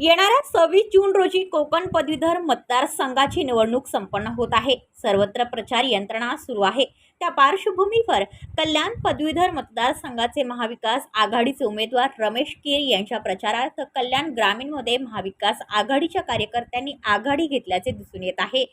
येणाऱ्या सव्वीस जून रोजी कोकण पदवीधर मतदारसंघाची निवडणूक संपन्न होत आहे. सर्वत्र प्रचार यंत्रणा सुरू आहे. त्या पार्श्वभूमीवर कल्याण पदवीधर मतदारसंघाचे महाविकास आघाडीचे उमेदवार रमेश कीर यांच्या प्रचारार्थ कल्याण ग्रामीणमध्ये महाविकास आघाडीच्या कार्यकर्त्यांनी आघाडी घेतल्याचे दिसून येत आहे.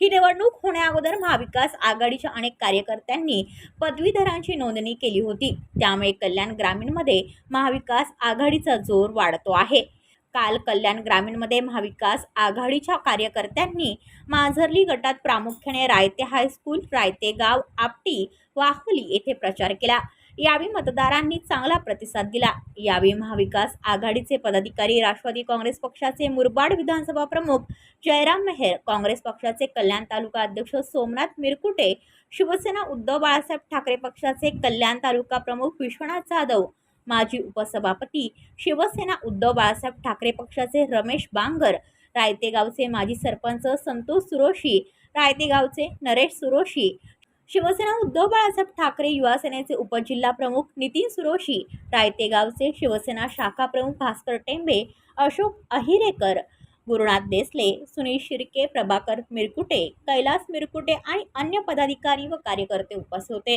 ही निवडणूक होण्याअगोदर महाविकास आघाडीच्या अनेक कार्यकर्त्यांनी पदवीधरांची नोंदणी केली होती. त्यामुळे कल्याण ग्रामीणमध्ये महाविकास आघाडीचा जोर वाढतो आहे. काल कल्याण ग्रामीणमध्ये महाविकास आघाडीच्या कार्यकर्त्यांनी माझर्ली गटात प्रामुख्याने रायते हायस्कूल रायते गाव आपटी वाहुली येथे प्रचार केला. यावेळी मतदारांनी चांगला प्रतिसाद दिला. यावेळी महाविकास आघाडीचे पदाधिकारी राष्ट्रवादी काँग्रेस पक्षाचे मुरबाड विधानसभा प्रमुख जयराम मेहर काँग्रेस पक्षाचे कल्याण तालुका अध्यक्ष सोमनाथ मिरकुटे शिवसेना उद्धव बाळासाहेब ठाकरे पक्षाचे कल्याण तालुका प्रमुख विश्वनाथ जाधव माजी उपसभापती शिवसेना उद्धव बाळासाहेब ठाकरे पक्षाचे रमेश बांगर रायतेगावचे माजी सरपंच संतोष सुरोशी रायतेगावचे नरेश सुरोशी शिवसेना उद्धव बाळासाहेब ठाकरे युवा सेनेचे उपजिल्हा प्रमुख नितीन सुरोशी रायतेगावचे शिवसेना शाखा प्रमुख भास्कर टेंबे अशोक अहिरेकर गुरुनाथ देसले सुनील शिर्के प्रभाकर मिरकुटे कैलास मिरकुटे आणि अन्य पदाधिकारी व कार्यकर्ते उपस्थित होते.